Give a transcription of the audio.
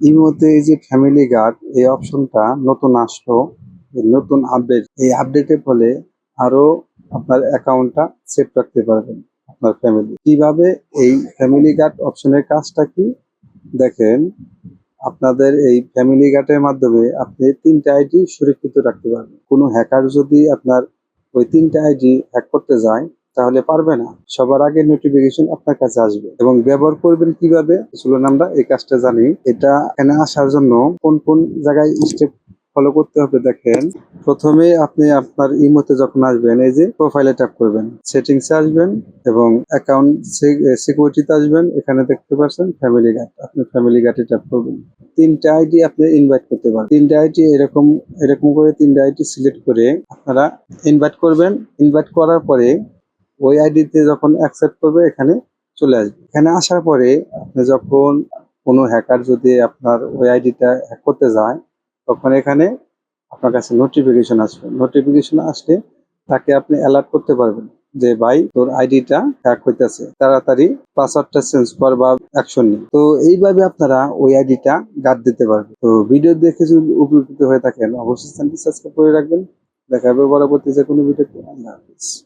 এই মুহূর্তে এই যে ফ্যামিলি গার্ড এই অপশনটা নতুন আসলো নতুন আপডেট এই আপডেটের ফলে আরও আপনার অ্যাকাউন্টটা সেভ রাখতে পারবেন আপনার ফ্যামিলি কীভাবে এই ফ্যামিলি গার্ড অপশনের কাজটা কি? দেখেন, আপনাদের এই ফ্যামিলি গার্ডের মাধ্যমে আপনি তিনটা আইডি সুরক্ষিত রাখতে পারবেন। কোনো হ্যাকার যদি আপনার ওই তিনটা আইডি হ্যাক করতে যায় তাহলে পারবে না। সবার আগে নোটিফিকেশন আপনার কাছে আসবে। এবং ব্যবহার করবেন কীভাবে? চলুন আমরা এই কাজটা জানি। এটা এখানে আসার জন্য কোন কোন জায়গায় স্টেপ ফলো করতে হবে দেখেন। প্রথমে আপনি আপনার ইমোতে যখন আসবেন, এই যে প্রোফাইলে ট্যাপ করবেন। সেটিংসে আসবেন এবং অ্যাকাউন্ট সিকিউরিটিতে আসবেন। এখানে দেখতে পাচ্ছেন ফ্যামিলি গার্ড আপনি ফ্যামিলি গার্ডে ট্যাপ করবেন। তিনটা আইডি আপনি ইনভাইট করতে পারেন। তিনটা আইডি এরকম এরকম করে তিনটা আইডি সিলেক্ট করে আপনারা ইনভাইট করবেন। ইনভাইট করার পরে ওই আইডিতে যখন অ্যাকসেপ্ট করবে, এখানে চলে আসবে। এখানে আসার পরে আপনি যখন কোনো হ্যাকার যদি আপনার ওই আইডিটা হ্যাক করতে যায়, তখন এখানে আপনার কাছে নোটিফিকেশন আসবে। নোটিফিকেশন আসলে তাকে আপনি অ্যালার্ট করতে পারবেন যে, ভাই, তোর আইডিটা হ্যাক হইতেছে। তাড়াতাড়ি পাসওয়ার্ডটা চেঞ্জ কর বা অ্যাকশন নিন তো এইভাবে আপনারা ওই আইডিটা গার্ড দিতে পারবেন। তো ভিডিও দেখে যদি উপকৃত হয়ে থাকেন, অবশ্যই চ্যানেলটি সাবস্ক্রাইব করে রাখবেন। দেখা হবে পরবর্তী যে কোনো ভিডিওতে আল্লাহ হাফিজ।